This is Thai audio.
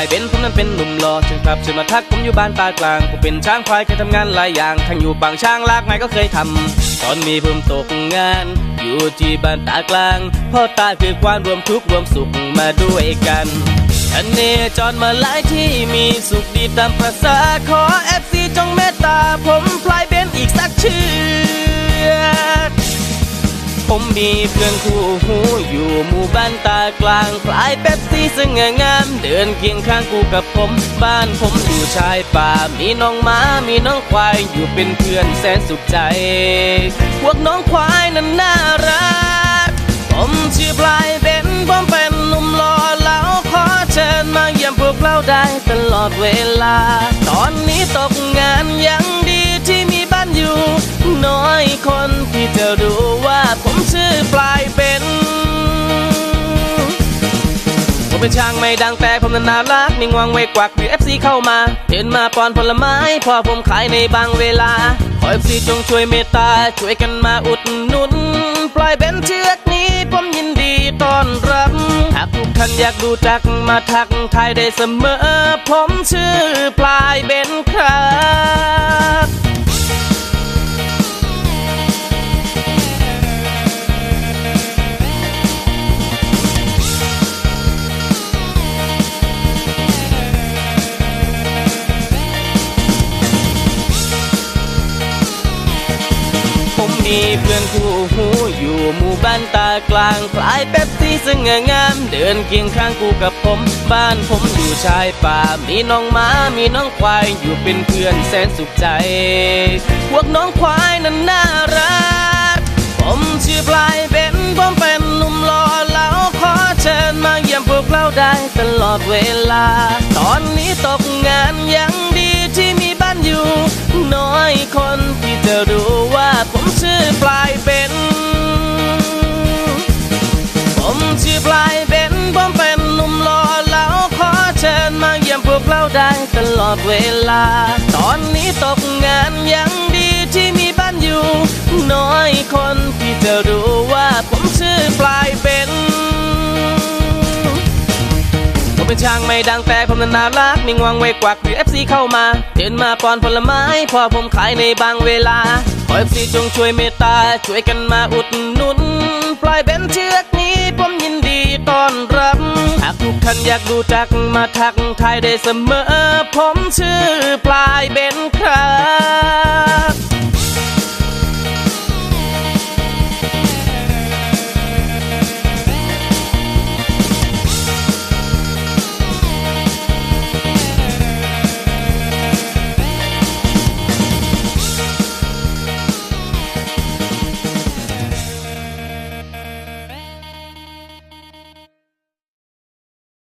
ายเบนผมนั้นเป็นหนุ่มหล่อเชิญครับเชิญมาทักผมอยู่บ้านตากลางผมเป็นช้างควายเคยทำงานหลายอย่างทั้งอยู่บางช้างลากไม้ก็เคยทำตอนมีผมตกงาน อยู่ที่บ้านตากลางพ่อตาคือความรวมทุกข์รวมสุขมาด้วยกันอันเนจรมาหลายที่มีสุขดีตามประสาขอเอฟซีจงเมตตาผมพลายเบนอีกสักเชือ ผมมีเพื่อนคู่หูอยู่หมู่บ้านตากลางคล้ายเป๊ปซี่ซึ่งงาม เดินเคียงข้างกูกับผมบ้านผมอยู่ชายป่า มีน้องหมามีน้องควายอยู่เป็นเพื่อนแสนสุขใจ พวกน้องควายนั้นน่ารัก ผมชื่อปลายเบนผมเป็นหนุ่มหล่อแล้วขอเชิญมาเยี่ยมพวกเราได้ตลอดเวลา ตอนนี้ตก เป็นช่างไม่ดังแต่ผมนั้นน่ารักมีงวงเวกกวักมีเอฟซีเข้ามาเห็นมาปอนผลไม้พอผมขายในบางเวลาขอเอฟซีจงช่วยเมตตาช่วยกันมาอุดหนุน ปล่อยเบนเชือกนี้ผมยินดีต้อนรับหากทุกท่านอยากดูจักมาทักทายได้เสมอ ผมชื่อปลายเบนครับ มีเพื่อนคู่หูอยู่หมู่บ้านตากลางคลายเป๊ปซี่ซึ่งงาม เดินเคียงข้างกูกับผม บ้านผมอยู่ชายป่า มีน้องหมามีน้องควาย อยู่เป็นเพื่อนแสนสุขใจ พวกน้องควายนั้นน่ารัก ผมชื่อปลายเบนผมเป็นหนุ่มหล่อแล้วขอเชิญมาเยี่ยมพวกเราได้ตลอดเวลา ตอนนี้ตกงานยังดีที่มีบ้านอยู่ น้อยคน อดเวลา ตอนนี้ตกงานยังดีที่มีบ้านอยู่ น้อยคนที่จะรู้ว่าผมชื่อปลายเบนผมเป็นช่างไม่ดังแต่ผมนั้นน่ารักมีงวงเวกวักหรือเอฟซีเข้ามาเห็นมาปอนผลไม้พอผมขายในบางเวลาขอเอฟซีจงช่วยเมตตาช่วยกันมาอุดหนุนปล่อย ท่านอยากดูจักมาทักทายได้เสมอ ผมชื่อปลายเบน